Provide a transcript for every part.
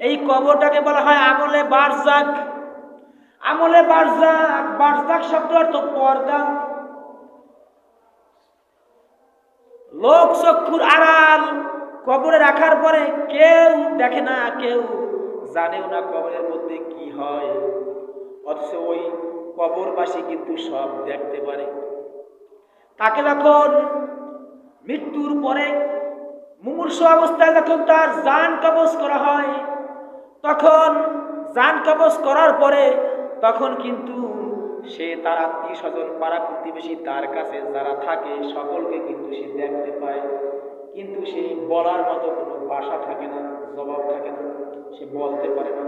এই কবরটাকে বলা হয় আমলে বারজাক। আমলে বারজাক বারজাক শব্দ অর্থ পর্দা। লোক চক্ষুর আড়াল, কবরে রাখার পরে কেউ দেখে না, কেউ জানেও না কবরের মধ্যে কি হয়। অথচ ওই কবরবাসী কিন্তু সব দেখতে পারে। তাকে যখন মৃত্যুর পরে মুমূর্ষ অবস্থায় যখন তার জান কবজ করা হয় তখন জান কবজ করার পরে তখন কিন্তু সে তার আত্মীয় স্বজন পাড়া প্রতিবেশী তার কাছে যারা থাকে সকলকে কিন্তু সে দেখতে পায়। কিন্তু সে বলার মতো কোনো ভাষা থাকে না, জবাব থাকে না, সে বলতে পারে না।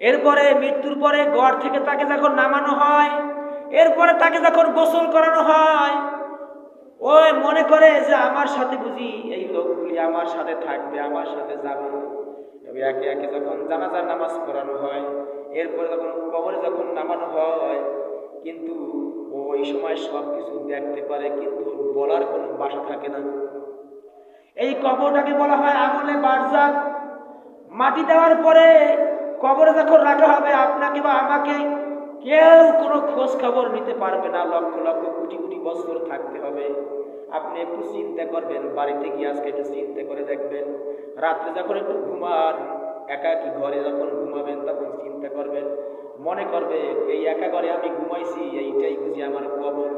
এরপরে মৃত্যুর পরে গড় থেকে তাকে যখন নামানো হয়, এরপরে তাকে যখন গোসল করানো হয় ওই মনে করে যে, আমার সাথে বুঝি এই লোকগুলি আমার সাথে থাকবে, আমার সাথে যাবে। একে একে যখন জানাজার নামাজ পড়ানো হয়, এরপরে যখন কবরে যখন নামানো হয়, কিন্তু ওই সময় সব কিছু দেখতে পারে, কিন্তু বলার কোনো বাসা থাকে না। এই কবরটাকে বলা হয় আমলে বারজাক মাটি দেওয়ার পরে কবরে যখন রাখা হবে, আপনাকে বা আমাকে কেউ কোনো খোঁজ খবর নিতে পারবে না। লক্ষ লক্ষ কোটি কোটি বছর থাকতে হবে। আপনি একটু চিন্তা করবেন, বাড়িতে গিয়ে আজকে একটু চিন্তা করে দেখবেন। রাত্রে যখন একটু ঘুমান একাকি ঘরে যখন ঘুমাবেন তখন চিন্তা করবেন। মনে করবে, এই একা ঘরে আমি ঘুমাইছি, এইটাই বুঝি আমার কবর।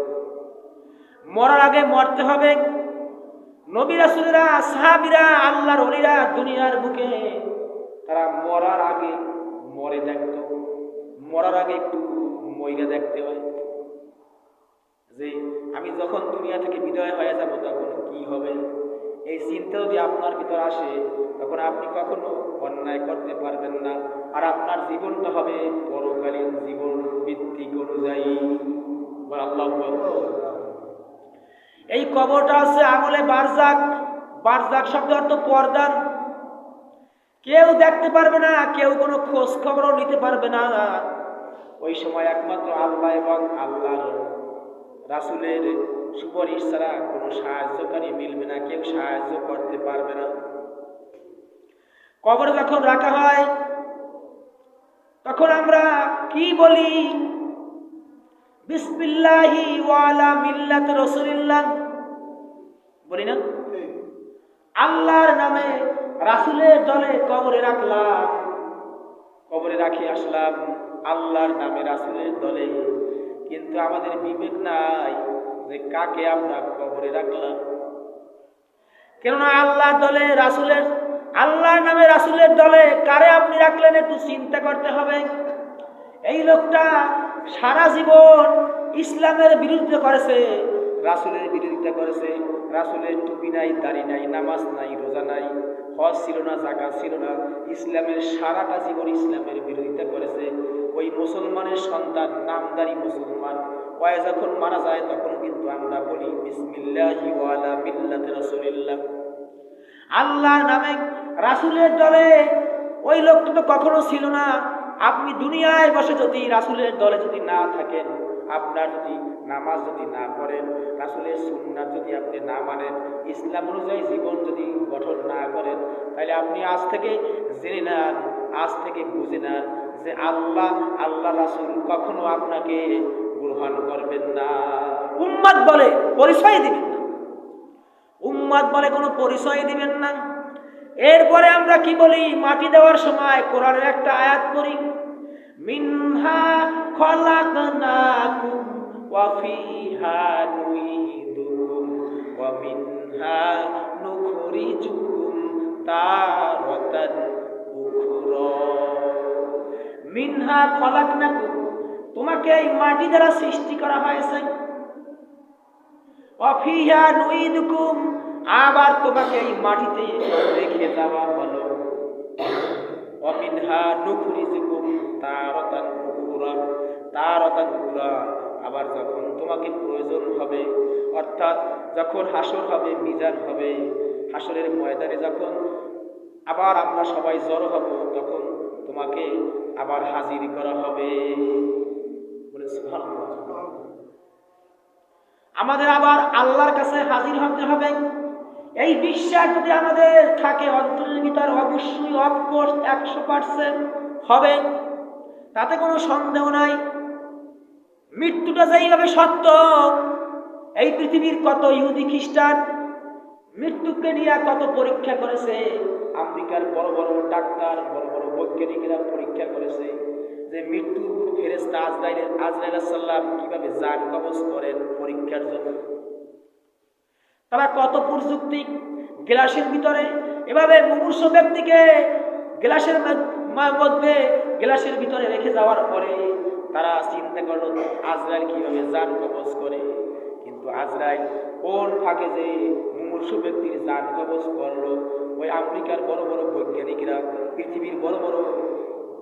মরার আগে মরতে হবে। নবী রাসূলেরা, সাহাবীরা, আল্লাহর ওলিরা দুনিয়ার বুকে, তারা মরার আগে মরে দেখত। মরার আগে একটু মইরা দেখতে হয়। যে আমি যখন দুনিয়া থেকে বিদায় হয়ে যাব তখন কি হবে? এই চিন্তা যদি আপনার ভিতর আসে, তখন আপনি কখনো অন্যায় করতে পারবেন না। আর আপনার জীবনটা হবে পরকালীন জীবন ভিত্তিক অনুযায়ী। এই কবরটা আছে আমলে বারজাক। বারজাক শব্দ অর্থ পর্দান কেউ দেখতে পারবে না, কেউ কোনো খোঁজ খবরও নিতে পারবে না। ওই সময় একমাত্র আল্লাহ এবং আল্লাহর রাসুলের সুপারিশ ছাড়া কোনো সাহায্যকারী মিলবে না, কেউ সাহায্য করতে পারবে না। কবর যখন রাখা হয়, তখন আমরা কি বলি? বিসমিল্লাহি ওয়ালা মিল্লাত রসুলিল্লাহ। বলি না? আল্লাহর নামে রাসুলের দলে কবরে রাখলাম। কবরে রাখি আসলাম, আল্লাহর নামে রাসুলের দলে। কিন্তু আমাদের বিবেক নাই যে কাকে আমরা কবরে রাখলাম। কেননা আল্লাহর দলে রাসুলের আল্লাহর নামে রাসুলের দলে কারে আপনি রাখলেন একটু চিন্তা করতে হবে। এই লোকটা সারা জীবন ইসলামের বিরুদ্ধে করেছে, রাসুলের বিরোধিতা করেছে, রাসুলের টুপি নাই, দাড়ি নাই, নামাজ নাই, রোজা নাই। হজ ছিল না জাকাত ছিল না, ইসলামের সারাটা জীবন ইসলামের বিরোধিতা করেছে। ওই মুসলমানের সন্তান, নামদারি মুসলমান ওয়া যখন মারা যায়, তখন কিন্তু আমরা বলি, বিসমিল্লাহি ওয়ালা মিল্লাতে রাসূলিল্লাহ। আল্লাহ নামে, রাসুলের দলে ওই লোকটা তো কখনো ছিল না। আপনি দুনিয়ায় বসে যদি রাসুলের দলে যদি না থাকেন, আপনার যদি নামাজ যদি না পড়েন, রাসুলের সুন্নাত যদি আপনি না মানেন, ইসলাম অনুযায়ী জীবন যদি গঠন না করেন, তাহলে আপনি আজ থেকে জেনে নেন, আজ থেকে বুঝে নেন যে আল্লাহ আল্লাহ রাসুল কখনো আপনাকে গ্রহণ করবেন না। উম্মাদ বলে পরিচয় দিবেন না। উম্মাদ বলে কোনো পরিচয় দিবেন না। এরপরে আমরা কি বলি? মাটি দেওয়ার সময় কোরআনের একটা আয়াত পড়ি। মিনহা খলাকনাকুম ওয়া ফিহা নুইদুকুম ওয়া মিনহা নুখরিজুকুম তারাতান উখরা মিনহা খলাকনাকুম তোমাকে এই মাটি দ্বারা সৃষ্টি করা হয়েছে অফিহা নুইদুকুম আবার তোমাকে এই মাটিতে রেখে দেওয়া হলো অমিনহা নুখরিজুকুম তারাতান উখরা তারাতান আবার যখন তোমাকে প্রয়োজন হবে, অর্থাৎ যখন হাসর হবে, মিজান হবে, হাসরের ময়দানে যখন আবার আমরা সবাই জড়ো হব, তখন তোমাকে আবার হাজির করা হবে। বলে আমাদের আবার আল্লাহর কাছে হাজির হতে হবে। এই বিশ্বাস যদি আমাদের থাকে অন্তরের অবশ্যই অফকোর্স একশো পার্সেন্ট হবে। তাতে কোনো সন্দেহ নাই। মৃত্যুটা যেইভাবে সত্য, এই পৃথিবীর কত ইহুদি খ্রিস্টান মৃত্যুকে নিয়ে কত পরীক্ষা করেছে, আমেরিকার বড় বড় ডাক্তার, বড় বড় বৈজ্ঞানিকেরা পরীক্ষা করেছে যে মৃত্যু ফেরেস্তা আজরাইলের, আজরাইল সাল্লাম কীভাবে যান কবজ করেন পরীক্ষার জন্য। তারা কত প্রযুক্তি, গ্লাসের ভিতরে, এভাবে মুমূর্ষ ব্যক্তিকে গ্লাসের মা- গ্লাসের ভিতরে রেখে যাওয়ার পরে তারা চিন্তা করল, আজরাইল কীভাবে যান কবজ করে? কিন্তু আজরাইল কোন ফাঁকে যে মুমূর্ষ ব্যক্তির যান কবজ করল, ওই আমেরিকার বড় বড় বৈজ্ঞানিকরা, পৃথিবীর বড় বড়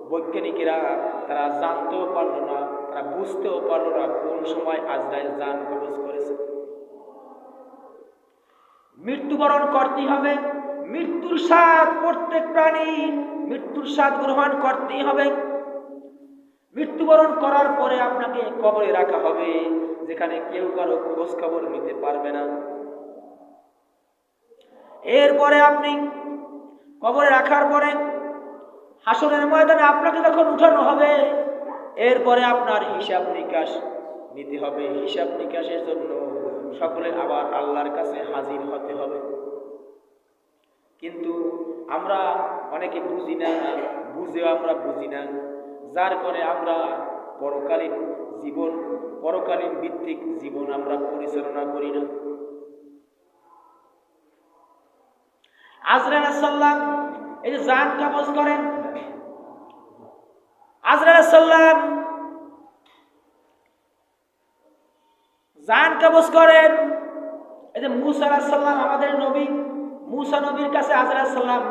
বৈজ্ঞানিকেরা, তারা জানতেও পারল না, তারা বুঝতেও পারল না কোন সময় আজরাইল যান কবজ করেছে। মৃত্যুবরণ করতেই হবে। মৃত্যুর স্বাদ প্রত্যেক প্রাণী মৃত্যুর স্বাদ গ্রহণ করতেই হবে। মৃত্যুবরণ করার পরে আপনাকে কবরে রাখা হবে, যেখানে কেউ কারও খোঁজ খবর নিতে পারবে না। এরপরে আপনি কবরে রাখার পরে হাসনের ময়দানে আপনাকে যখন উঠানো হবে, এরপরে আপনার হিসাব নিকাশ নিতে হবে। হিসাব নিকাশের জন্য সকলের আবার আল্লাহর কাছে হাজির হতে হবে। কিন্তু আমরা অনেকে বুঝি না, বুঝেও আমরা বুঝি না। যার করে আমরা পরকালীন জীবন, পরকালীন ভিত্তিক জীবন আমরা পরিচালনা করি না। আজরাইল সাল্লাম এই যে জান কাবজ করেন। আজরাইল সাল্লাম জান কাবজ করেন। এই যে মুসা সাল্লাম আমাদের নবী। মুসা নবীর কাছে সাল্লাম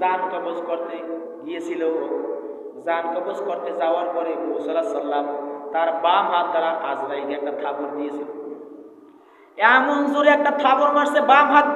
জান কবজ করতে গিয়েছিল। জান কবজ করতে যাওয়ার পরে মুসা সাল্লাম তার বাম হাত দ্বারা আজরাইকে একটা থাপড় দিয়েছিল। এমন জোরে একটা থাপড় মারছে, বাম হাত